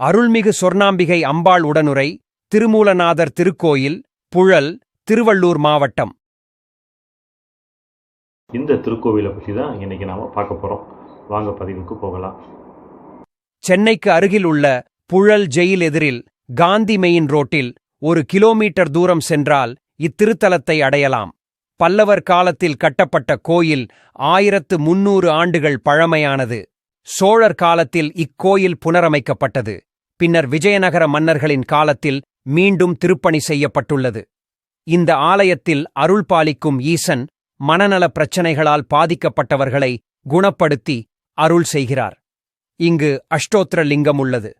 அருள்மிகு சொர்ணாம்பிகை அம்பாள் உடனுரை திருமூலநாதர் திருக்கோயில் புழல் திருவள்ளூர் மாவட்டம். இந்த திருக்கோவிலை பற்றி தான் இன்னைக்கு நாம் பார்க்க போகிறோம் வாங்க பதிவுக்கு போகலாம். சென்னைக்கு அருகில் உள்ள புழல் ஜெயில் எதிரில் காந்தி மெயின் ரோட்டில் ஒரு கிலோமீட்டர் தூரம் சென்றால் இத்திருத்தலத்தை அடையலாம். பல்லவர் காலத்தில் கட்டப்பட்ட கோயில் ஆயிரத்து முன்னூறு ஆண்டுகள் பழமையானது. சோழர் காலத்தில் இக்கோயில் புனரமைக்கப்பட்டது. பின்னர் விஜயநகர மன்னர்களின் காலத்தில் மீண்டும் திருப்பணி செய்யப்பட்டுள்ளது. இந்த ஆலயத்தில் அருள் பாலிக்கும் ஈசன் மனநல பிரச்சனைகளால் பாதிக்கப்பட்டவர்களை குணப்படுத்தி அருள் செய்கிறார். இங்கு அஷ்டோத்திர லிங்கம் உள்ளது.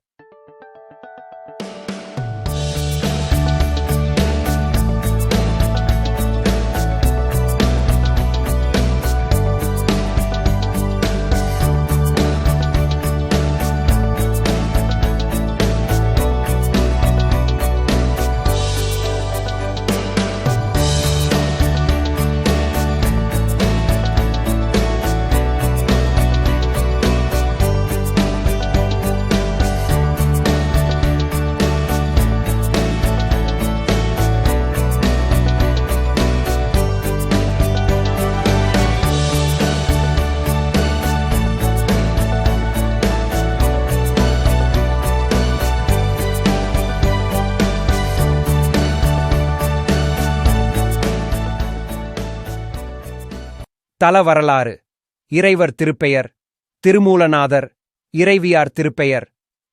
தல வரலாறு இறைவர் திருப்பெயர். திருமூலநாதர். இறைவியார் திருப்பெயர்.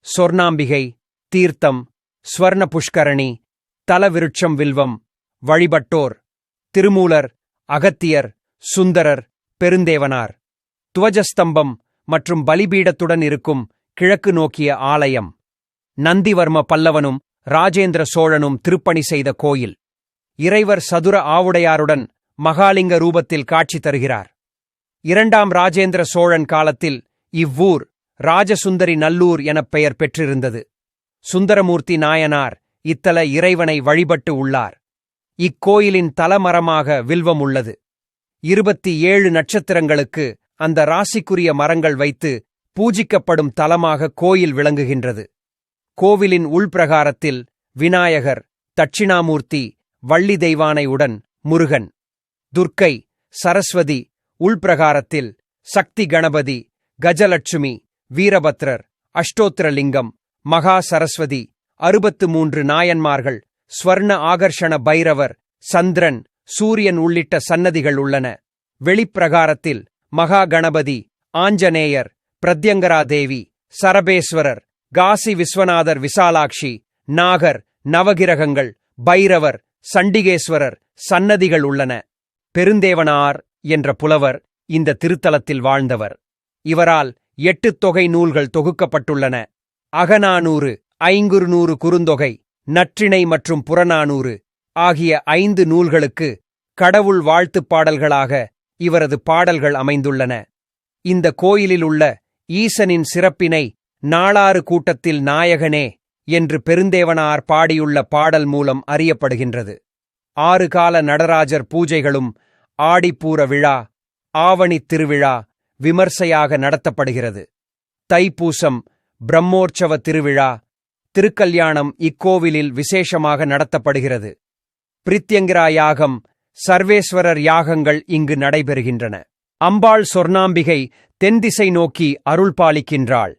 சொர்ணாம்பிகை. தீர்த்தம். ஸ்வர்ண புஷ்கரணி தலவிருட்சம் வில்வம். வழிபட்டோர். திருமூலர். அகத்தியர். சுந்தரர். பெருந்தேவனார். துவஜஸ்தம்பம் மற்றும் பலிபீடத்துடன் இருக்கும் கிழக்கு நோக்கிய ஆலயம். நந்திவர்ம பல்லவனும் ராஜேந்திர சோழனும் திருப்பணி செய்த கோயில். இறைவர் சதுர ஆவுடையாருடன் மகாலிங்க ரூபத்தில் காட்சி தருகிறார். இரண்டாம் ராஜேந்திர சோழன் காலத்தில் இவ்வூர் ராஜசுந்தரி நல்லூர் எனப் பெயர் பெற்றிருந்தது. சுந்தரமூர்த்தி நாயனார் இத்தல இறைவனை வழிபட்டு உள்ளார். இக்கோயிலின் தலமரமாக வில்வம் உள்ளது. இருபத்தி ஏழு நட்சத்திரங்களுக்கு அந்த ராசிக்குரிய மரங்கள் வைத்து பூஜிக்கப்படும் தலமாக கோயில் விளங்குகின்றது. கோவிலின் உள்பிரகாரத்தில் விநாயகர் தட்சிணாமூர்த்தி வள்ளி தெய்வானையுடன் முருகன். துர்க்கை சரஸ்வதி உள்பிரகாரத்தில் சக்தி கணபதி கஜலட்சுமி வீரபத்ரர் அஷ்டோத்திரலிங்கம் மகா சரஸ்வதி அறுபத்து மூன்று நாயன்மார்கள் ஸ்வர்ண ஆகர்ஷண பைரவர் சந்திரன் சூரியன் உள்ளிட்ட சன்னதிகள் உள்ளன. வெளிப்பிரகாரத்தில் மகா கணபதி ஆஞ்சநேயர் பிரத்யங்கராதேவி சரபேஸ்வரர் காசி விஸ்வநாதர் விசாலாட்சி நாகர் நவகிரகங்கள் பைரவர் சண்டிகேஸ்வரர் சன்னதிகள் உள்ளன. பெருந்தேவனார் என்ற புலவர் இந்த திருத்தலத்தில் வாழ்ந்தவர். இவரால் எட்டுத் தொகை நூல்கள் தொகுக்கப்பட்டுள்ளன. அகநானூறு ஐங்குறுநூறு குறுந்தொகை நற்றிணை மற்றும் புறநானூறு ஆகிய ஐந்து நூல்களுக்கு கடவுள் வாழ்த்துப் பாடல்களாக இவரது பாடல்கள் அமைந்துள்ளன. இந்த கோயிலில் உள்ள ஈசனின் சிறப்பினை நாளாறு கூட்டத்தில் நாயகனே என்று பெருந்தேவனார் பாடியுள்ள பாடல் மூலம் அறியப்படுகின்றது. ஆறு கால நடராஜர் பூஜைகளும் ஆடிப்பூர விழா ஆவணித் திருவிழா விமர்சையாக நடத்தப்படுகிறது. தைப்பூசம் பிரம்மோற்சவ திருவிழா திருக்கல்யாணம் இக்கோவிலில் விசேஷமாக நடத்தப்படுகிறது. பிரித்யங்கிரா யாகம் சர்வேஸ்வரர் யாகங்கள் இங்கு நடைபெறுகின்றன. அம்பாள் சொர்ணாம்பிகை தென்திசை நோக்கி அருள் பாலிக்கின்றாள்.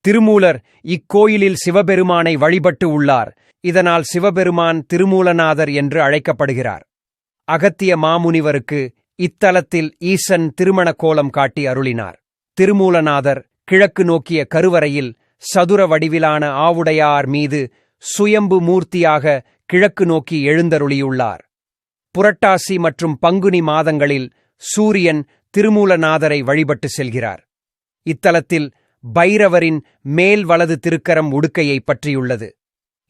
திருமூலர் இக்கோயிலில் சிவபெருமானை வழிபட்டு உள்ளார். இதனால் சிவபெருமான் திருமூலநாதர் என்று அழைக்கப்படுகிறார். அகத்திய மாமுனிவருக்கு இத்தலத்தில் ஈசன் திருமண கோலம் காட்டி அருளினார். திருமூலநாதர் கிழக்கு நோக்கிய கருவறையில் சதுர வடிவிலான ஆவுடையார் மீது சுயம்பு மூர்த்தியாக கிழக்கு நோக்கி எழுந்தருளியுள்ளார். புரட்டாசி மற்றும் பங்குனி மாதங்களில் சூரியன் திருமூலநாதரை வழிபட்டு செல்கிறார். இத்தலத்தில் பைரவரின் மேல் வலது திருக்கரம் உடுக்கையை பற்றியுள்ளது.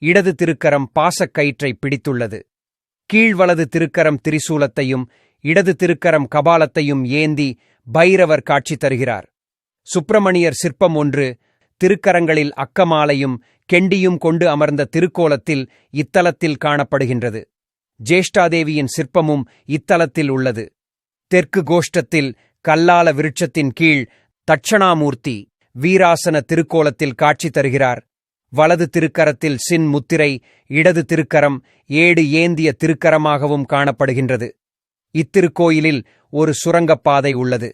இடது திருக்கரம் பாசக்கயிற்றை பிடித்துள்ளது. கீழ்வலது திருக்கரம் திரிசூலத்தையும் இடது திருக்கரம் கபாலத்தையும் ஏந்தி பைரவர் காட்சி தருகிறார். சுப்பிரமணியர் சிற்பம் ஒன்று திருக்கரங்களில் அக்கமாலையும் கெண்டியும் கொண்டு அமர்ந்த திருக்கோலத்தில் இத்தலத்தில் காணப்படுகின்றது. ஜேஷ்டாதேவியின் சிற்பமும் இத்தலத்தில் உள்ளது. தெற்கு கோஷ்டத்தில் கல்லால விருட்சத்தின் கீழ் தட்சணாமூர்த்தி வீராசன திருக்கோலத்தில் காட்சி தருகிறார். வலது திருக்கரத்தில் சின் முத்திரை இடது திருக்கரம் ஏடு ஏந்திய திருக்கரமாகவும் காணப்படுகின்றது. இத்திருக்கோயிலில் ஒரு சுரங்கப்பாதை உள்ளது.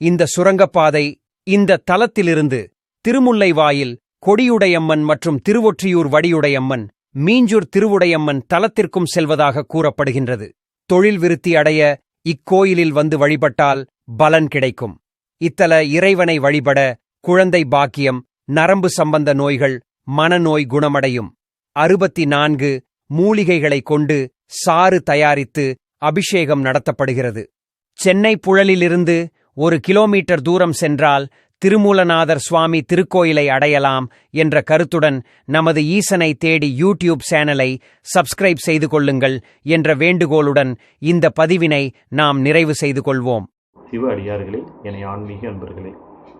இந்த சுரங்கப்பாதை இந்த தலத்திலிருந்து திருமுல்லை வாயில் கொடியுடையம்மன் மற்றும் திருவொற்றியூர் வடியுடையம்மன் மீஞ்சூர் திருவுடையம்மன் தலத்திற்கும் செல்வதாக கூறப்படுகின்றது. தொழில் விருத்தி அடைய இக்கோயிலில் வந்து வழிபட்டால் பலன் கிடைக்கும். இத்தல இறைவனை வழிபட குழந்தை பாக்கியம் நரம்பு சம்பந்த நோய்கள் மனநோய் குணமடையும். அறுபத்தி நான்கு மூலிகைகளைக் கொண்டு சாறு தயாரித்து அபிஷேகம் நடத்தப்படுகிறது. சென்னை புழலிலிருந்து ஒரு கிலோமீட்டர் தூரம் சென்றால் திருமூலநாதர் சுவாமி திருக்கோயிலை அடையலாம் என்ற கருத்துடன் நமது ஈசனை தேடி யூடியூப் சேனலை சப்ஸ்கிரைப் செய்து கொள்ளுங்கள் என்ற வேண்டுகோளுடன் இந்த பதிவினை நாம் நிறைவு செய்து கொள்வோம். சிவ அடியார்களே என ஆன்மீக அன்பர்களே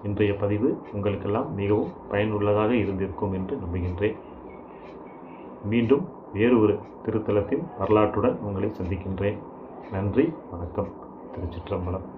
இன்றைய பதிவு உங்களுக்கெல்லாம் மிகவும் பயனுள்ளதாக இருந்திருக்கும் என்று நம்புகின்றேன். மீண்டும் வேறு ஒரு திருத்தலத்தின் வரலாற்றுடன் உங்களை சந்திக்கின்றேன். நன்றி வணக்கம். திருச்சிற்றம்பலம்.